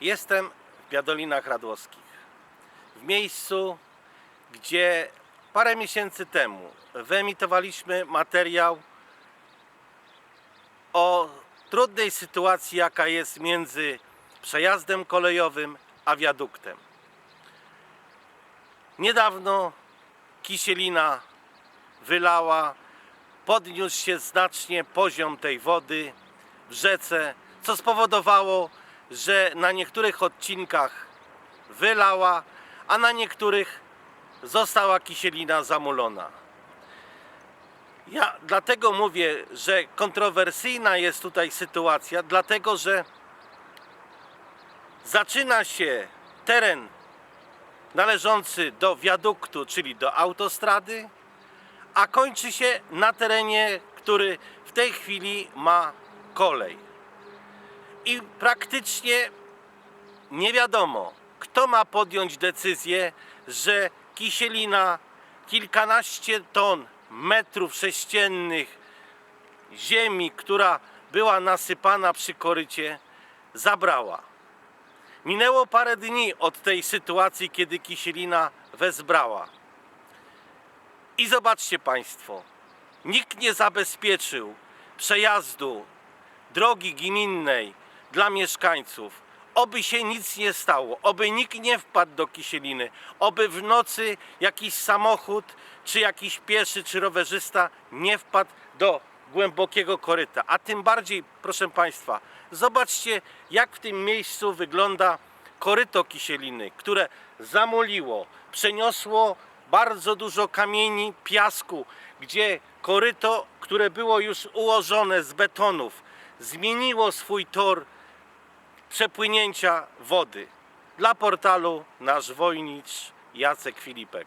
Jestem w Biadolinach Radłowskich. W miejscu, gdzie parę miesięcy temu wyemitowaliśmy materiał o trudnej sytuacji, jaka jest między przejazdem kolejowym a wiaduktem. Niedawno Kisielina wylała, podniósł się znacznie poziom tej wody w rzece, co spowodowało, że na niektórych odcinkach wylała, a na niektórych została Kisielina zamulona. Ja dlatego mówię, że kontrowersyjna jest tutaj sytuacja, dlatego że zaczyna się teren należący do wiaduktu, czyli do autostrady, a kończy się na terenie, który w tej chwili ma kolej. I praktycznie nie wiadomo, kto ma podjąć decyzję, że Kisielina kilkanaście ton metrów sześciennych ziemi, która była nasypana przy korycie, zabrała. Minęło parę dni od tej sytuacji, kiedy Kisielina wezbrała. I zobaczcie Państwo, nikt nie zabezpieczył przejazdu drogi gminnej dla mieszkańców. Oby się nic nie stało, oby nikt nie wpadł do Kisieliny, oby w nocy jakiś samochód, czy jakiś pieszy, czy rowerzysta nie wpadł do głębokiego koryta. A tym bardziej, proszę Państwa, zobaczcie jak w tym miejscu wygląda koryto Kisieliny, które zamuliło, przeniosło bardzo dużo kamieni, piasku, gdzie koryto, które było już ułożone z betonów, zmieniło swój tor przepłynięcia wody. Dla portalu nasz wojnicz Jacek Filipek.